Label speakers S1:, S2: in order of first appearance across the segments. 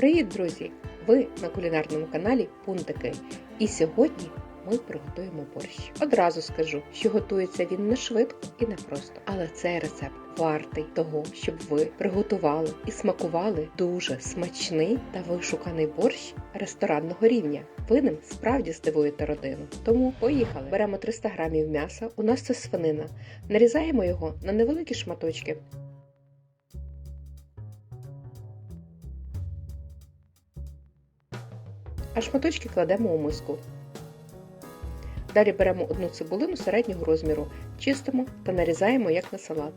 S1: Привіт, друзі! Ви на кулінарному каналі Пунтики. І сьогодні ми приготуємо борщ. Одразу скажу, що готується він не швидко і не просто, але цей рецепт вартий того, щоб ви приготували і смакували дуже смачний та вишуканий борщ ресторанного рівня. Ви ним справді здивуєте родину. Тому поїхали. Беремо 300 грамів м'яса. У нас це свинина. Нарізаємо його на невеликі шматочки. А шматочки кладемо у миску. Далі беремо одну цибулину середнього розміру, чистимо та нарізаємо як на салат.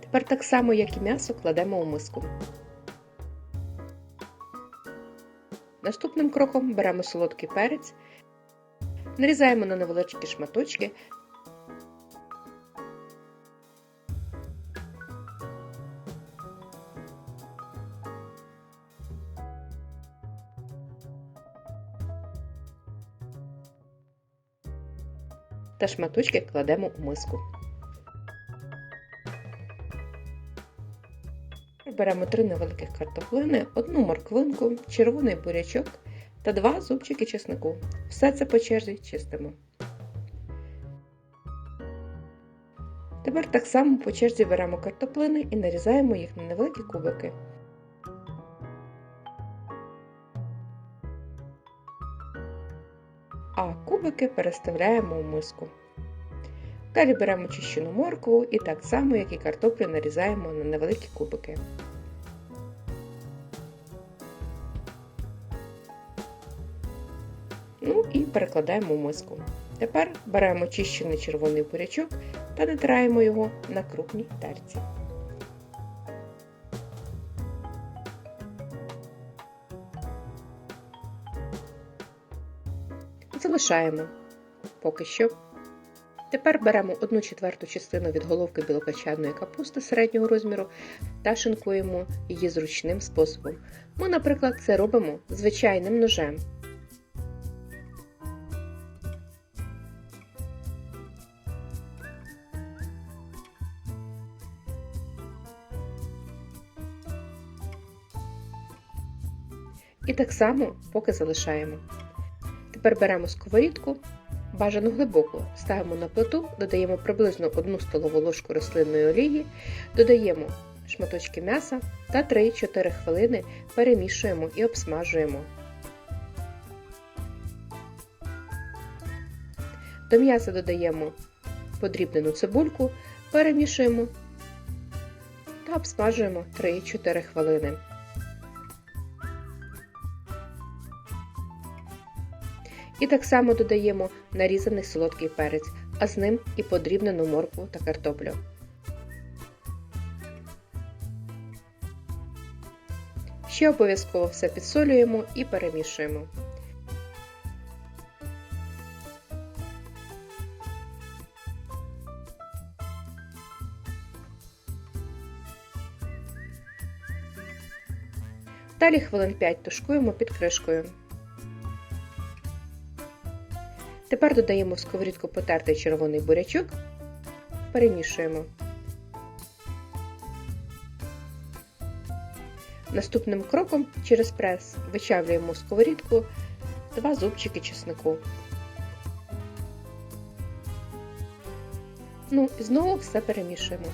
S1: Тепер так само, як і м'ясо, кладемо у миску. Наступним кроком беремо солодкий перець, нарізаємо на невеличкі шматочки та шматочки кладемо у миску. Беремо три невеликих картоплини, одну морквинку, червоний бурячок та два зубчики чеснику. Все це по черзі чистимо. Тепер так само по черзі беремо картоплини і нарізаємо їх на невеликі кубики. А кубики переставляємо у миску. Далі беремо чищену моркву і так само, як і картоплю, нарізаємо на невеликі кубики. Ну і перекладаємо у миску. Тепер беремо чищений червоний бурячок та натираємо його на крупній терці. Залишаємо поки що. Тепер беремо 1 четверту частину від головки білокачаної капусти середнього розміру та шинкуємо її зручним способом. Ми, наприклад, це робимо звичайним ножем. І так само поки залишаємо. Тепер беремо сковорідку, бажану глибоку, ставимо на плиту, додаємо приблизно 1 столову ложку рослинної олії, додаємо шматочки м'яса та 3-4 хвилини перемішуємо і обсмажуємо. До м'яса додаємо подрібнену цибульку, перемішуємо та обсмажуємо 3-4 хвилини. І так само додаємо нарізаний солодкий перець, а з ним і подрібнену моркву та картоплю. Ще обов'язково все підсолюємо і перемішуємо. Далі хвилин 5 тушкуємо під кришкою. Тепер додаємо в сковорідку потертий червоний бурячок, перемішуємо. Наступним кроком через прес вичавлюємо в сковорідку два зубчики чеснику. Ну і знову все перемішуємо.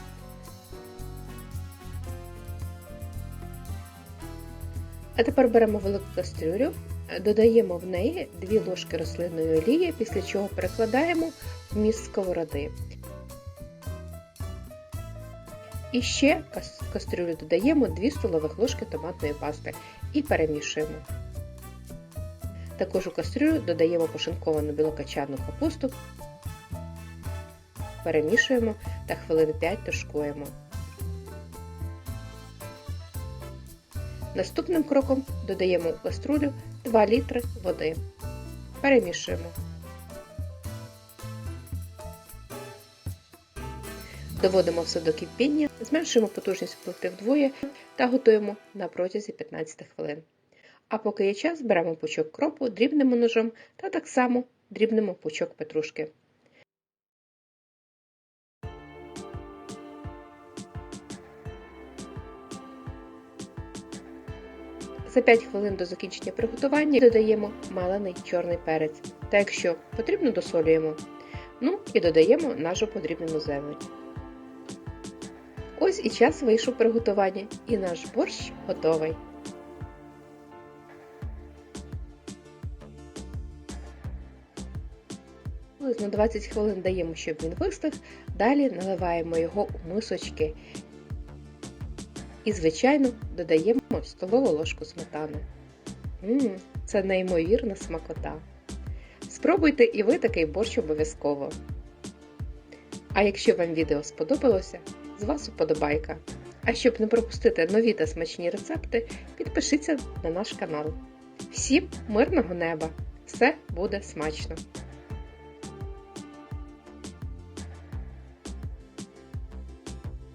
S1: А тепер беремо велику кастрюлю, додаємо в неї 2 ложки рослинної олії, після чого перекладаємо в міст сковороди. І ще в кастрюлю додаємо 2 столових ложки томатної пасти і перемішуємо. Також у кастрюлю додаємо пошинковану білокачану капусту, перемішуємо та хвилин 5 тушкуємо. Наступним кроком додаємо в каструлю 2 літри води. Перемішуємо. Доводимо все до кипіння, зменшуємо потужність плити вдвоє та готуємо на протязі 15 хвилин. А поки є час, беремо пучок кропу, дрібнемо ножом та так само дрібнемо пучок петрушки. За 5 хвилин до закінчення приготування додаємо малений чорний перець. Та якщо потрібно, досолюємо. Ну і додаємо нашу подрібнену зелень. Ось і час вийшов приготування, і наш борщ готовий. Приблизно 20 хвилин даємо, щоб він вистиг. Далі наливаємо його у мисочки і, звичайно, додаємо столову ложку сметани. Ммм, це неймовірна смакота. Спробуйте і ви такий борщ обов'язково. А якщо вам відео сподобалося, з вас уподобайка. А щоб не пропустити нові та смачні рецепти, підпишіться на наш канал. Всім мирного неба! Все буде смачно!